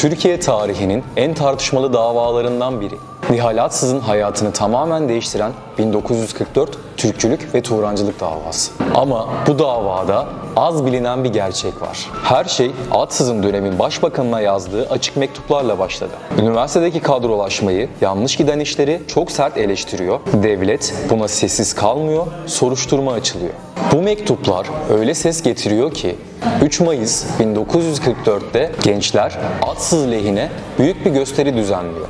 Türkiye tarihinin en tartışmalı davalarından biri. Nihal Atsız'ın hayatını tamamen değiştiren 1944 Türkçülük ve Turancılık davası. Ama bu davada az bilinen bir gerçek var. Her şey Atsız'ın dönemin başbakanına yazdığı açık mektuplarla başladı. Üniversitedeki kadrolaşmayı, yanlış giden işleri çok sert eleştiriyor. Devlet buna sessiz kalmıyor, soruşturma açılıyor. Bu mektuplar öyle ses getiriyor ki 3 Mayıs 1944'te gençler atsız lehine büyük bir gösteri düzenliyor.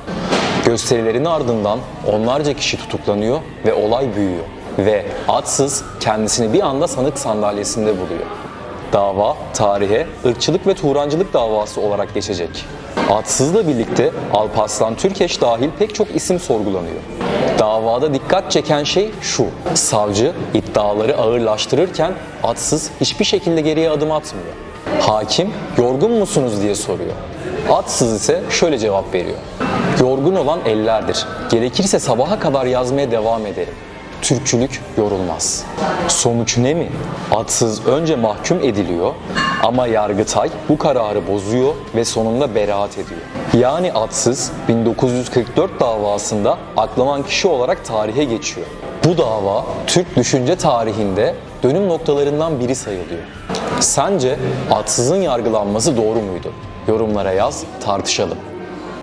Gösterilerin ardından onlarca kişi tutuklanıyor ve olay büyüyor. Ve atsız kendisini bir anda sanık sandalyesinde buluyor. Dava tarihe ırkçılık ve Turancılık davası olarak geçecek. Atsız'la birlikte Alparslan Türkeş dahil pek çok isim sorgulanıyor. Davada dikkat çeken şey şu. Savcı iddiaları ağırlaştırırken atsız hiçbir şekilde geriye adım atmıyor. Hakim yorgun musunuz diye soruyor. Atsız ise şöyle cevap veriyor. Yorgun olan ellerdir. Gerekirse sabaha kadar yazmaya devam ederim. Türkçülük yorulmaz. Sonuç ne mi? Atsız önce mahkum ediliyor ama Yargıtay bu kararı bozuyor ve sonunda beraat ediyor. Yani Atsız 1944 davasında aklaman kişi olarak tarihe geçiyor. Bu dava Türk düşünce tarihinde dönüm noktalarından biri sayılıyor. Sence Atsız'ın yargılanması doğru muydu? Yorumlara yaz, tartışalım.